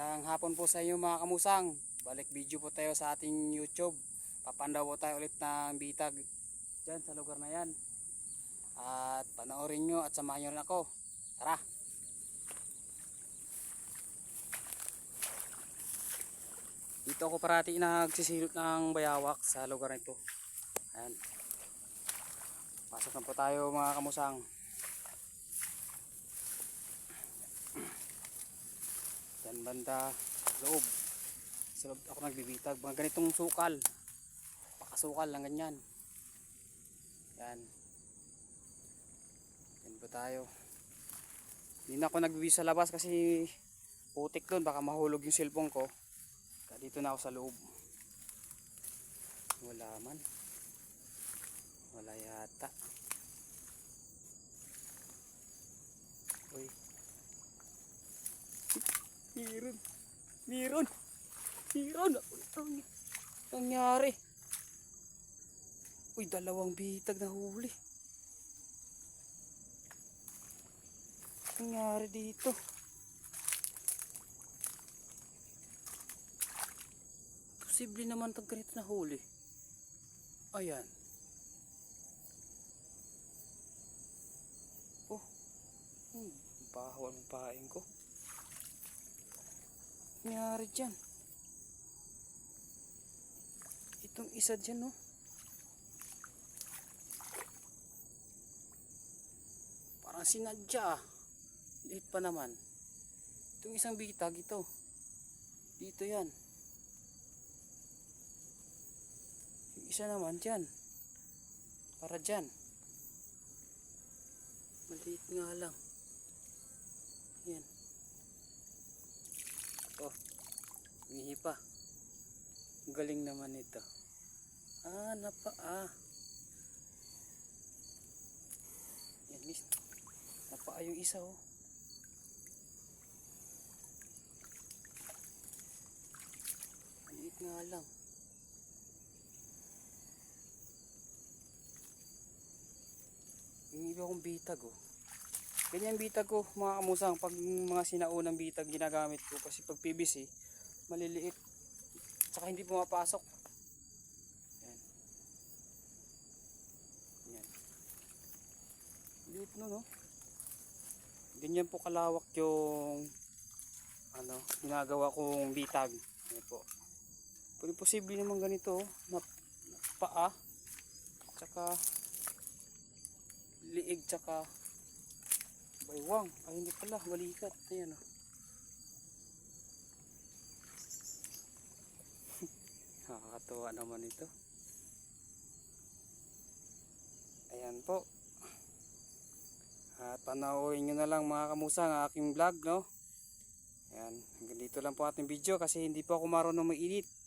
Magandang hapon po sa inyo mga kamusang. Balik video po tayo sa ating YouTube. Papandaw po tayo ulit ng bitag dyan sa lugar na yan. At panoorin nyo at samahan nyo rin ako. Tara! Dito ako parati nagsisilot ng bayawak sa lugar nito. Ayan. Pasok na po tayo mga kamusang. Yan banda loob. Sa loob ako nagbibitag. Mga ganitong sukal. Pakasukal lang ganyan. Yan. Yan po tayo. Hindi na ako nagbibis sa labas kasi putik doon. Baka mahulog yung cellphone ko. Kaya dito na ako sa loob. Wala man. Wala yata. Uy. Meron. Meron. Meron. Ang nangyari. Uy, dalawang bitag na huli. Nangyari dito. Posible naman itong ganito na huli. Ayan. Oh. Hmm, bawal ang paing ko. Nangyari dyan. Itong isa dyan, no? Parang sinadya. ah. Liit pa naman. Itong isang bitag ito. Dito yan. Yung isa naman dyan. Para dyan. Maliit nga lang. Yan. Oh, umihi pa. Galing naman ito. Ah, napa ah. Yan, miss. Napaa yung isa oh. Maliit nga lang. Yung iba kong bitag oh. Ganyan bitag ko mga kamusang pag mga sinaunang bitag ginagamit ko kasi pag PVC maliliit saka hindi pumapasok. Yan. Yan. Liit no no. Ganyan po kalawak yung ano, ginagawa kong bitag. Yan po. Pero posible naman ganito oh, na, paa tsaka liig tsaka baywang ay hindi pala balikat ayan oh. Nakakatuwa naman ito. Ayan po. At panoorin nyo na lang mga kamusa ang aking vlog no? Ayan hanggang dito lang po ating video kasi hindi po ako marunong mag-edit